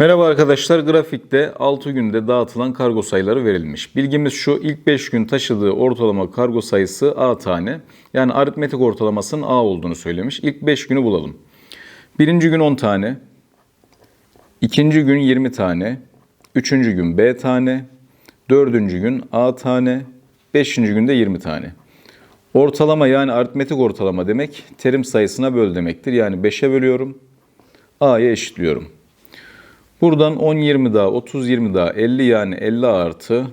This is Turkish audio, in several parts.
Merhaba arkadaşlar, grafikte 6 günde dağıtılan kargo sayıları verilmiş. Bilgimiz şu, ilk 5 gün taşıdığı ortalama kargo sayısı A tane. Yani aritmetik ortalamasının A olduğunu söylemiş. İlk 5 günü bulalım. Birinci gün 10 tane, ikinci gün 20 tane, üçüncü gün B tane, dördüncü gün A tane, beşinci günde 20 tane. Ortalama yani aritmetik ortalama demek terim sayısına böl demektir. Yani 5'e bölüyorum, A'ya eşitliyorum. Buradan 10, 20 daha, 30, 20 daha, 50 yani 50 artı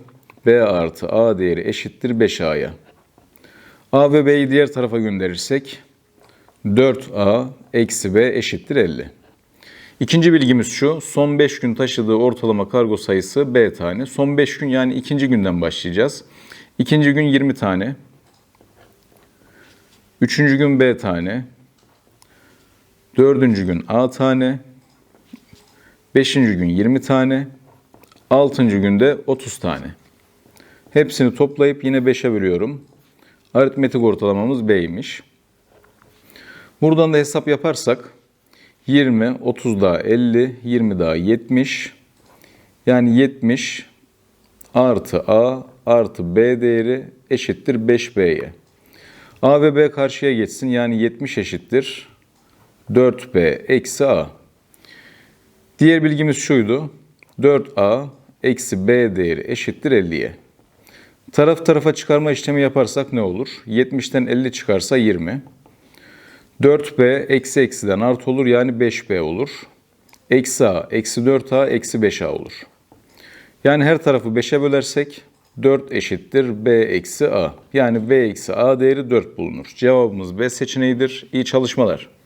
B artı A değeri eşittir 5A'ya. A ve B'yi diğer tarafa gönderirsek 4A eksi B eşittir 50. İkinci bilgimiz şu, son 5 gün taşıdığı ortalama kargo sayısı B tane. Son 5 gün yani ikinci günden başlayacağız. İkinci gün 20 tane. Üçüncü gün B tane. Dördüncü gün A tane. Beşinci gün 20 tane. Altıncı günde 30 tane. Hepsini toplayıp yine 5'e bölüyorum. Aritmetik ortalamamız B'ymiş. Buradan da hesap yaparsak 20, 30 daha 50, 20 daha 70. Yani 70 artı A artı B değeri eşittir 5B'ye. A ve B karşıya geçsin yani 70 eşittir 4B eksi A. Diğer bilgimiz şuydu. 4A eksi B değeri eşittir 50'ye. Taraf tarafa çıkarma işlemi yaparsak ne olur? 70'ten 50 çıkarsa 20. 4B eksi eksiden artı olur yani 5B olur. Eksi A eksi 4A eksi 5A olur. Yani her tarafı 5'e bölersek 4 eşittir B eksi A. Yani B eksi A değeri 4 bulunur. Cevabımız B seçeneğidir. İyi çalışmalar.